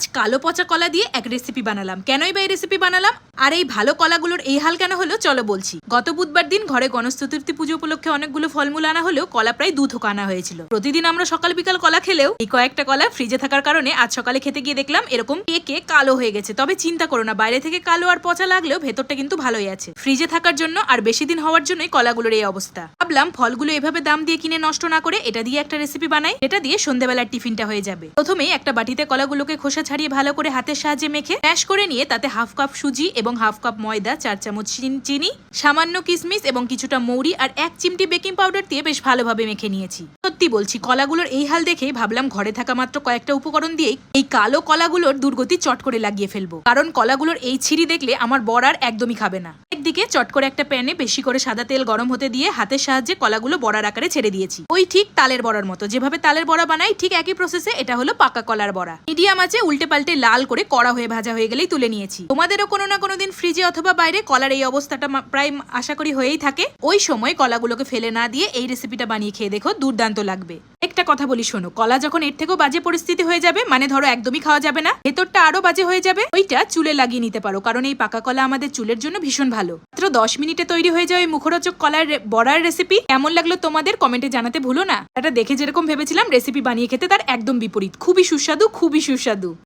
আজ কালো পচা কলা দিয়ে এক রেসিপি বানালাম। কেনই বা এই রেসিপি বানালাম? আর এই ভালো কলাগুলোর এই হাল কেন হলো? চলো বলছি। গত বুধবার দিন ঘরে গণেশ চতুর্থী পুজো উপলক্ষে অনেকগুলো ফলমূল আনা হলেও কলা প্রায় দু থোকা আনা হয়েছিল। প্রতিদিন আমরা সকাল বিকাল কলা খেলেও এই কয়েকটা কলা ফ্রিজে থাকার কারণে আজ সকালে খেতে গিয়ে দেখলাম এরকম কেকে কালো হয়ে গেছে। তবে চিন্তা করো না, বাইরে থেকে কালো আর পচা লাগলেও ভেতরটা কিন্তু ভালোই আছে। ফ্রিজে থাকার জন্য আর বেশি দিন হওয়ার জন্যই কলাগুলোর এই অবস্থা। ভাবলাম ফলগুলো এভাবে দাম দিয়ে কিনে নষ্ট না করে এটা দিয়ে একটা রেসিপি বানাই এটা দিয়ে সন্ধ্যাবেলার টিফিনটা হয়ে যাবে। প্রথমেই একটা বাটিতে কলাগুলোকে খোসা ছাড়িয়ে ভালো করে হাতের সাহায্যে মেখে ম্যাশ করে নিয়ে তাতে হাফ কাপ সুজি এবং হাফ কাপ ময়দা, চার চামচ চিন- সামান্য কিশমিশ এবং কিছুটা মৌরি আর এক চিমটি বেকিং পাউডার দিয়ে বেশ ভালোভাবে মেখে নিয়েছি। সত্যি বলছি, কলাগুলোর এই হাল দেখেই ভাবলাম ঘরে থাকা মাত্র কয়েকটা উপকরণ দিয়েই এই কালো কলাগুলোর দুর্গতি চট করে লাগিয়ে ফেলব। কারণ কলাগুলোর এই ছিঁড়ি দেখলে আমার বর আর একদমই খাবে না। একদিকে চট করে একটা প্যানে বেশি করে সাদা তেল গরম হতে দিয়ে হাতের সাহায্যে কলাগুলো বড়ার আকারে ছেড়ে দিয়েছি। ওই ঠিক তালের বড়ার মতো। যেভাবে তালের বড়া বানাই, ঠিক একই প্রসেসে এটা হলো পাকা কলার বড়া। মিডিয়াম আছে উল্টে পাল্টে লাল করে কড়া হয়ে ভাজা হয়ে গেলেই তুলে নিয়েছি। তোমাদেরও কোনো না কোনো দিন ফ্রিজে অথবা বাইরে কলার এই অবস্থাটা প্রায় আশা করি হয়েই থাকে। ওই সময় কলাগুলোকে ফেলে না দিয়ে এই রেসিপিটা বানিয়ে খেয়ে দেখো, দুর্দান্ত লাগবে। একটা কথা বলি শোনো, কলা যখন এর থেকেও বাজে পরিস্থিতি হয়ে যাবে মানে ধরো একদমই খাওয়া যাবে না, ভেতরটা আরও বাজে হয়ে যাবে, ওইটা চুলে লাগিয়ে নিতে পারো, কারণ এই পাকা কলা আমাদের চুলের জন্য ভীষণ ভালো। মাত্র দশ মিনিটে তৈরি হয়ে যায় ওই মুখরোচক কলার বড়ার রেসিপি এমন লাগল তোমাদের কমেন্টে জানাতে ভুলো না। এটা দেখে যেরকম ভেবেছিলাম রেসিপি বানিয়ে খেতে তার একদম বিপরীত, খুবই সুস্বাদু খুবই সুস্বাদু।